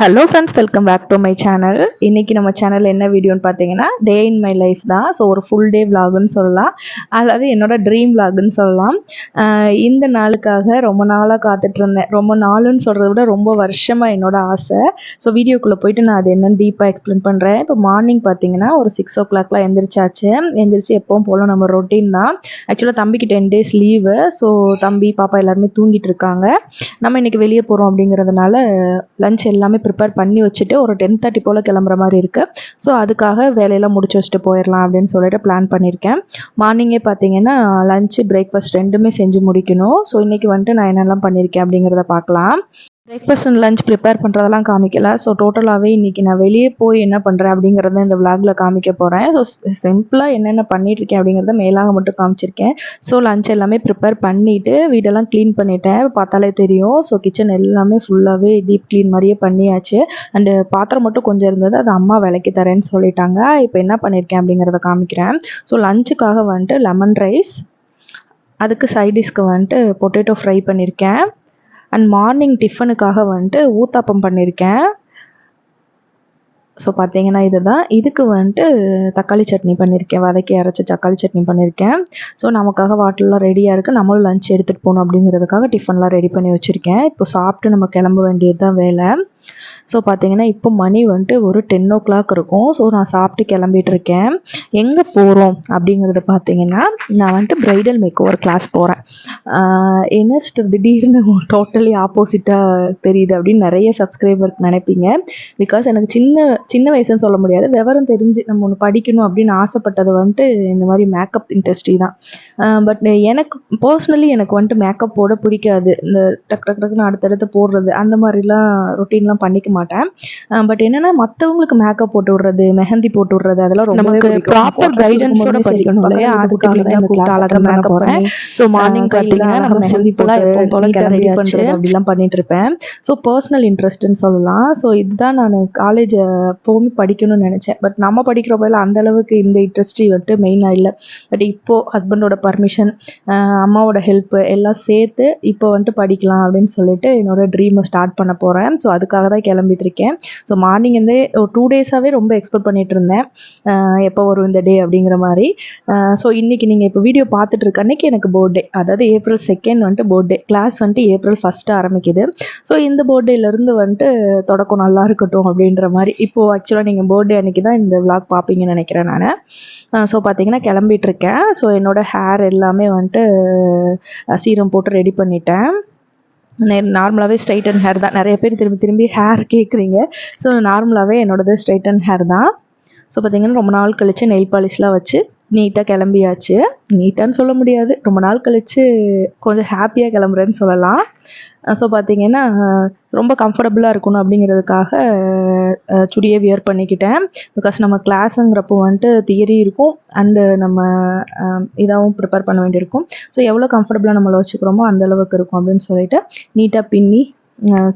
Hello friends welcome back to my channel இன்றைக்கி நம்ம சேனலில் என்ன வீடியோன்னு பார்த்தீங்கன்னா டே இன் மை லைஃப் தான். ஸோ ஒரு ஃபுல் டே விலாகுன்னு சொல்லலாம். அதாவது என்னோட ட்ரீம் விலாகுன்னு சொல்லலாம். இந்த நாளுக்காக ரொம்ப நாளாக காத்துட்ருந்தேன். ரொம்ப நாளுன்னு சொல்கிறத விட ரொம்ப வருஷமாக என்னோட ஆசை. ஸோ வீடியோக்குள்ளே போயிட்டு நான் அது என்னன்னு டீப்பாக எக்ஸ்பிளைன் பண்ணுறேன் இப்போ மார்னிங் பார்த்தீங்கன்னா ஒரு சிக்ஸ் ஓ கிளாக்லாம் எந்திரிச்சாச்சு. எந்திரிச்சு எப்போவும் போல் நம்ம ரொட்டீன் தான். ஆக்சுவலாக தம்பிக்கு டென் டேஸ் லீவு ஸோ தம்பி பாப்பா எல்லாருமே தூங்கிட்டு இருக்காங்க. நம்ம இன்றைக்கி வெளியே போகிறோம் அப்படிங்கிறதுனால லஞ்ச் எல்லாமே ப்ரிப்பேர் பண்ணி வச்சுட்டு ஒரு டென் தேர்ட்டி போல் கிளம்புற மாதிரி இருக்குது ஸோ அதுக்காக வேலையெல்லாம் முடிச்சு வச்சுட்டு போயிடலாம் அப்படின்னு சொல்லிட்டு பிளான் பண்ணியிருக்கேன் மார்னிங்கே பார்த்தீங்கன்னா லஞ்சு பிரேக்ஃபாஸ்ட் ரெண்டுமே செஞ்சு முடிக்கணும். ஸோ இன்றைக்கி வந்துட்டு நான் என்னெல்லாம் பண்ணியிருக்கேன் அப்படிங்கிறத பார்க்கலாம். பிரேக்ஃபாஸ்ட் அண்ட் லஞ்ச் ப்ரிப்பேர் பண்ணுறதெல்லாம் காமிக்கல. ஸோ டோட்டலாகவே இன்றைக்கி நான் வெளியே போய் என்ன பண்ணுறேன் அப்படிங்கிறத இந்த விளாகில் காமிக்க போகிறேன் ஸோ சிம்பிளாக என்னென்ன பண்ணிட்டு இருக்கேன் அப்படிங்கிறத மேலாக மட்டும் காமிச்சிருக்கேன். ஸோ லஞ்ச் எல்லாமே ப்ரிப்பேர் பண்ணிவிட்டு வீடெல்லாம் க்ளீன் பண்ணிட்டேன். பார்த்தாலே தெரியும். ஸோ கிச்சன் எல்லாமே ஃபுல்லாகவே டீப் க்ளீன் மாதிரியே பண்ணியாச்சு. அண்டு பாத்திரம் மட்டும் கொஞ்சம் இருந்தது. அது அம்மா விலைக்கு தரேன்னு சொல்லிட்டாங்க. இப்போ என்ன பண்ணியிருக்கேன் அப்படிங்கிறத காமிக்கிறேன். ஸோ லஞ்சுக்காக வந்துட்டு லெமன் ரைஸ் அதுக்கு சைடிஷ்க்கு வந்துட்டு பொட்டேட்டோ ஃப்ரை பண்ணியிருக்கேன் அண்ட் மார்னிங் டிஃபனுக்காக வந்துட்டு ஊத்தாப்பம் பண்ணியிருக்கேன் ஸோ பார்த்தீங்கன்னா இதுதான். இதுக்கு வந்துட்டு தக்காளி சட்னி பண்ணியிருக்கேன் வதக்கி அரைச்சி தக்காளி சட்னி பண்ணியிருக்கேன் ஸோ நமக்காக வாட்டர்லாம் ரெடியாக இருக்குது நம்மளும் லஞ்ச் எடுத்துகிட்டு போகணும் அப்படிங்கிறதுக்காக டிஃபன்லாம் ரெடி பண்ணி வச்சுருக்கேன். இப்போ சாப்பிட்டு நம்ம கிளம்ப வேண்டியது தான் வேலை. ஸோ பார்த்தீங்கன்னா இப்போ மணி வந்துட்டு ஒரு டென் ஓ கிளாக் இருக்கும். ஸோ நான் சாப்பிட்டு கிளம்பிட்டு இருக்கேன். எங்கே போகிறோம் அப்படிங்கிறத பார்த்தீங்கன்னா நான் வந்துட்டு ப்ரைடல் மேக் ஓவர் கிளாஸ் போகிறேன் என்ன சிஸ்டர் திடீர்னு டோட்டலி ஆப்போசிட்டாக தெரியுது அப்படின்னு நிறைய சப்ஸ்கிரைபர் நினைப்பீங்க. பிகாஸ் எனக்கு சின்ன சின்ன வயசுன்னு சொல்ல முடியாது. விவரம் தெரிஞ்சு நம்ம ஒன்று படிக்கணும் அப்படின்னு ஆசைப்பட்டது வந்துட்டு இந்த மாதிரி மேக்கப் இண்டஸ்ட்ரி தான். பட் எனக்கு பர்சனலி எனக்கு வந்துட்டு மேக்கப் போட பிடிக்காது. இந்த டக் டக் டக்குன்னு அடுத்தடுத்து போடுறது அந்த மாதிரிலாம் ரொட்டீன்லாம் பண்ணிக்க மாட்டேன். பட் என்னன்னா மற்றவங்களுக்கு மேக்கப் போட்டு விடுறது மெஹந்தி போட்டு விடுறது அதெல்லாம் ரொம்ப guidance ஓட படிக்கணும் இல்லையா? அதுக்காக தான் இந்த attend பண்ண போறேன். ஸோ மார்னிங் பார்த்தீங்கன்னா நம்ம எப்பவும் போல ரெடி பண்ணுறது அப்படிலாம் பண்ணிட்டு இருப்பேன். ஸோ பர்சனல் இன்ட்ரெஸ்ட்னு சொல்லலாம். ஸோ இதுதான் நான் காலேஜ் எப்போவுமே படிக்கணும்னு நினச்சேன். பட் நம்ம படிக்கிறப்பல அந்த அளவுக்கு இந்த இண்டஸ்ட்ரி வந்துட்டு மெயினாக இல்லை. பட் இப்போது ஹஸ்பண்டோட பர்மிஷன் அம்மாவோட ஹெல்ப்பு எல்லாம் சேர்த்து இப்போ வந்துட்டு படிக்கலாம் அப்படின்னு சொல்லிட்டு என்னோட ட்ரீமை ஸ்டார்ட் பண்ண போகிறேன் ஸோ அதுக்காக தான் கிளம்பிட்டு இருக்கேன் ஸோ மார்னிங் வந்து ஒரு டூ டேஸாகவே ரொம்ப எக்ஸ்பெக்ட் பண்ணிட்டு இருந்தேன் எப்போ வரும் இந்த டே அப்படிங்கிற மாதிரி. ஸோ இன்றைக்கி நீங்கள் இப்போ வீடியோ பார்த்துட்டு இருக்க அன்னைக்கு எனக்கு பர்த்டே அதாவது ஏப்ரல் செகண்ட் வந்துட்டு பர்த்டே கிளாஸ் வந்துட்டு ஏப்ரல் ஃபஸ்ட்டு ஆரம்பிக்குது. ஸோ இந்த பர்த்டேலேருந்து வந்துட்டு தொடக்கம் நல்லா இருக்கட்டும் அப்படின்ற மாதிரி. இப்போது ஆக்சுவலாக நீங்கள் பர்த்டே அன்னைக்கு தான் இந்த விளாக் பார்ப்பீங்கன்னு நினைக்கிறேன் நான். ஸோ பார்த்தீங்கன்னா கிளம்பிட்டு இருக்கேன் ஸோ என்னோட ஹேர் எல்லாமே வந்துட்டு சீரம் போட்டு ரெடி பண்ணிட்டேன். நார்மலாகவே ஸ்ட்ரைட்டன் ஹேர் தான். நிறைய பேர் திரும்பி திரும்பி ஹேர் கேட்குறீங்க ஸோ நார்மலாகவே என்னோடது ஸ்ட்ரைட்டன் ஹேர் தான். ஸோ பார்த்தீங்கன்னா ரொம்ப நாள் கழிச்சு நெயில் பாலிஷ்லாம் வச்சு நீட்டாக கிளம்பியாச்சு. நீட்டான்னு சொல்ல முடியாது. ரொம்ப நாள் கழித்து கொஞ்சம் ஹாப்பியாக கிளம்புறேன்னு சொல்லலாம். ஸோ பார்த்தீங்கன்னா ரொம்ப கம்ஃபர்டபுளாக இருக்கணும் அப்படிங்கிறதுக்காக சுடியை வியர் பண்ணிக்கிட்டேன். பிகாஸ் நம்ம கிளாஸுங்கிறப்போ வந்துட்டு தியரி இருக்கும். அண்டு நம்ம இதாகவும் ப்ரிப்பேர் பண்ண வேண்டியிருக்கும். ஸோ எவ்வளோ கம்ஃபர்டபுளாக நம்மளை வச்சுக்கிறோமோ அந்த அளவுக்கு இருக்கும் அப்படின்னு சொல்லிட்டு நீட்டாக பின்னி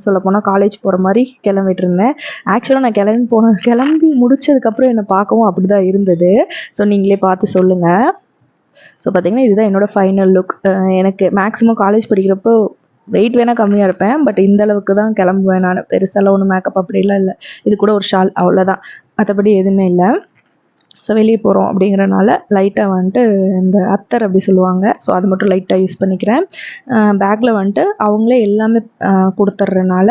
சொல்லப்போனால் காலேஜ் போகிற மாதிரி கிளம்பிட்டு இருந்தேன். ஆக்சுவலாக நான் கிளம்பி போன கிளம்பி முடிச்சதுக்கப்புறம் என்னை பார்க்கவும் அப்படி தான் இருந்தது. ஸோ நீங்களே பார்த்து சொல்லுங்கள் ஸோ பார்த்தீங்கன்னா இதுதான் என்னோடய ஃபைனல் லுக் எனக்கு மேக்ஸிமம் காலேஜ் படிக்கிறப்போ வெயிட் வேணால் கம்மியாக இருப்பேன் பட் இந்த அளவுக்கு தான் கிளம்புவேன் நான். பெருசாலாம் ஒன்றும் மேக்கப் அப்படிலாம் இல்லை. இது கூட ஒரு ஷால் அவ்வளோதான் மற்றபடி எதுவுமே இல்லை. ஸோ வெளியே போகிறோம் அப்படிங்கிறனால லைட்டாக வந்துட்டு இந்த அத்தர் அப்படி சொல்லுவாங்க. ஸோ அது மட்டும் லைட்டாக யூஸ் பண்ணிக்கிறேன். பேக்கில் வந்துட்டு அவங்களே எல்லாமே கொடுத்துட்றனால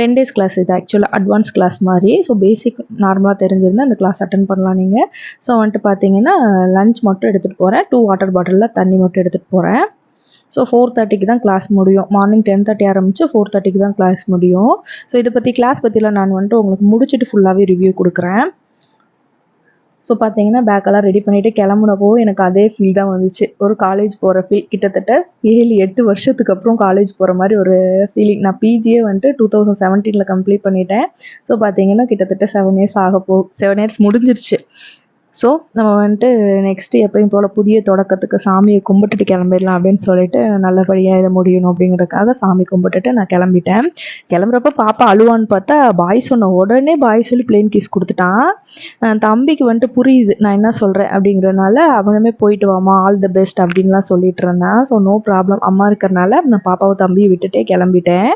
டென் டேஸ் கிளாஸ் இது ஆக்சுவலாக அட்வான்ஸ் கிளாஸ் மாதிரி. ஸோ பேசிக் நார்மலாக தெரிஞ்சிருந்தால் அந்த கிளாஸ் அட்டன் பண்ணலாம் நீங்கள் ஸோ வந்துட்டு பார்த்தீங்கன்னா லஞ்ச் மட்டும் எடுத்துகிட்டு போகிறேன் டூ வாட்டர் பாட்டிலில் தண்ணி மட்டும் எடுத்துகிட்டு போகிறேன் ஸோ ஃபோர் தேர்ட்டிக்கு தான் கிளாஸ் முடியும். மார்னிங் டென் தேர்ட்டி ஆரம்பித்து ஃபோர் தேர்ட்டிக்கு தான் கிளாஸ் முடியும். ஸோ இதை பற்றி கிளாஸ் பற்றிலாம் நான் வந்துட்டு உங்களுக்கு முடிச்சுட்டு ஃபுல்லாகவே ரிவ்யூ கொடுக்குறேன். ஸோ பார்த்தீங்கன்னா பேக்கெல்லாம் ரெடி பண்ணிவிட்டு கிளம்புனப்போ எனக்கு அதே ஃபீல் தான் வந்துச்சு. ஒரு காலேஜ் போகிற ஃபீல் கிட்டத்தட்ட ஏழு எட்டு வருஷத்துக்கு அப்புறம் காலேஜ் போகிற மாதிரி ஒரு ஃபீலிங் நான் பிஜியே வந்துட்டு டூ தௌசண்ட் செவன்டீனில் கம்ப்ளீட் பண்ணிட்டேன். ஸோ பார்த்தீங்கன்னா கிட்டத்தட்ட செவன் இயர்ஸ் ஆக போ செவன் இயர்ஸ் முடிஞ்சிருச்சு. ஸோ நம்ம வந்துட்டு நெக்ஸ்ட்டு எப்பயும் போல் புதிய தொடக்கத்துக்கு சாமியை கும்பிட்டுட்டு கிளம்பிடலாம் அப்படின்னு சொல்லிட்டு நல்லபடியாக இதை முடியணும் அப்படிங்கிறதுக்காக சாமி கும்பிட்டுட்டு நான் கிளம்பிட்டேன். கிளம்புறப்ப பாப்பா அழுவான்னு பார்த்தா பாய் சொன்ன உடனே பாய் சொல்லி பிளேன் கிஸ் கொடுத்துட்டான். தம்பிக்கு வந்துட்டு புரியுது நான் என்ன சொல்கிறேன் அப்படிங்கிறனால அவனுமே போயிட்டு வாமா ஆல் தி பெஸ்ட் அப்படின்லாம் சொல்லிட்டு இருந்தான். ஸோ நோ ப்ராப்ளம் அம்மா இருக்கிறனால நான் பாப்பாவை தம்பியை விட்டுட்டே கிளம்பிட்டேன்.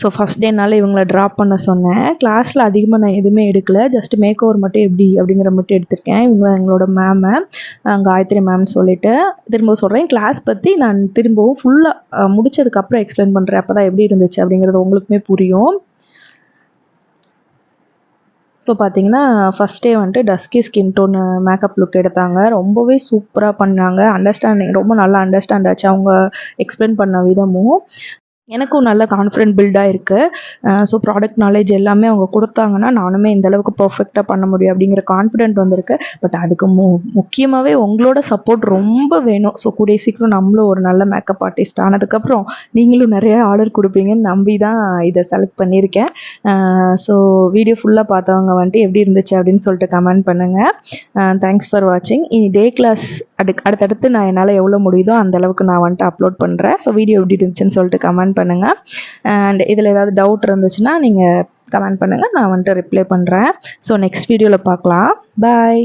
ஸோ ஃபஸ்ட் டேனால இவங்கள ட்ராப் பண்ண சொன்னேன். கிளாஸில் அதிகமாக நான் எதுவுமே எடுக்கல. ஜஸ்ட் மேக் ஓவர் மட்டும் எப்படி அப்படிங்கிற மட்டும் எடுத்திருக்கேன். இவங்க எங்களோட மேமை காயத்ரி மேம்னு சொல்லிட்டு திரும்ப சொல்கிறேன் கிளாஸ் பற்றி நான் திரும்பவும் ஃபுல்லாக முடிச்சதுக்கப்புறம் எக்ஸ்பிளைன் பண்ணுறேன் அப்போ தான் எப்படி இருந்துச்சு அப்படிங்கிறது உங்களுக்குமே புரியும். ஸோ பார்த்தீங்கன்னா ஃபஸ்ட் டே வந்துட்டு dusky skin tone makeup look எடுத்தாங்க. ரொம்பவே சூப்பராக பண்ணாங்க. அண்டர்ஸ்டாண்டிங் ரொம்ப நல்லா அண்டர்ஸ்டாண்ட் ஆச்சு. அவங்க எக்ஸ்பிளைன் பண்ண விதமும். எனக்கும் நல்ல கான்ஃபிடென்ட் பில்டாக இருக்குது ஸோ ப்ராடக்ட் நாலேஜ் எல்லாமே அவங்க கொடுத்தாங்கன்னா நானுமே இந்த அளவுக்கு பர்ஃபெக்டாக பண்ண முடியும் அப்படிங்கிற கான்ஃபிடென்ட் வந்திருக்கு. பட் அதுக்கு மு முக்கியமாகவே உங்களோட சப்போர்ட் ரொம்ப வேணும். ஸோ கூடிய சீக்கிரம் நம்மளும் ஒரு நல்ல மேக்கப் ஆர்டிஸ்ட் ஆனதுக்கப்புறம் நீங்களும் நிறைய ஆர்டர் கொடுப்பீங்கன்னு நம்பி தான் இதை செலக்ட் பண்ணியிருக்கேன். ஸோ வீடியோ ஃபுல்லாக பார்த்தவங்க வந்துட்டு எப்படி இருந்துச்சு அப்படின்னு சொல்லிட்டு கமெண்ட் பண்ணுங்கள் தேங்க்ஸ் ஃபார் வாட்சிங் இனி டே கிளாஸ் அடுக்கு அடுத்தடுத்து நான் என்னால் எவ்வளோ முடியுதோ அந்த அளவுக்கு நான் வந்துட்டு அப்லோட் பண்ணுறேன் ஸோ வீடியோ எப்படி இருந்துச்சுன்னு சொல்லிட்டு கமெண்ட் பண்ணுங்கள் அண்ட் இதில் ஏதாவது டவுட் இருந்துச்சுன்னா நீங்கள் கமெண்ட் பண்ணுங்கள் நான் வந்துட்டு ரிப்ளை பண்ணுறேன் ஸோ நெக்ஸ்ட் வீடியோவில் பார்க்கலாம். பாய்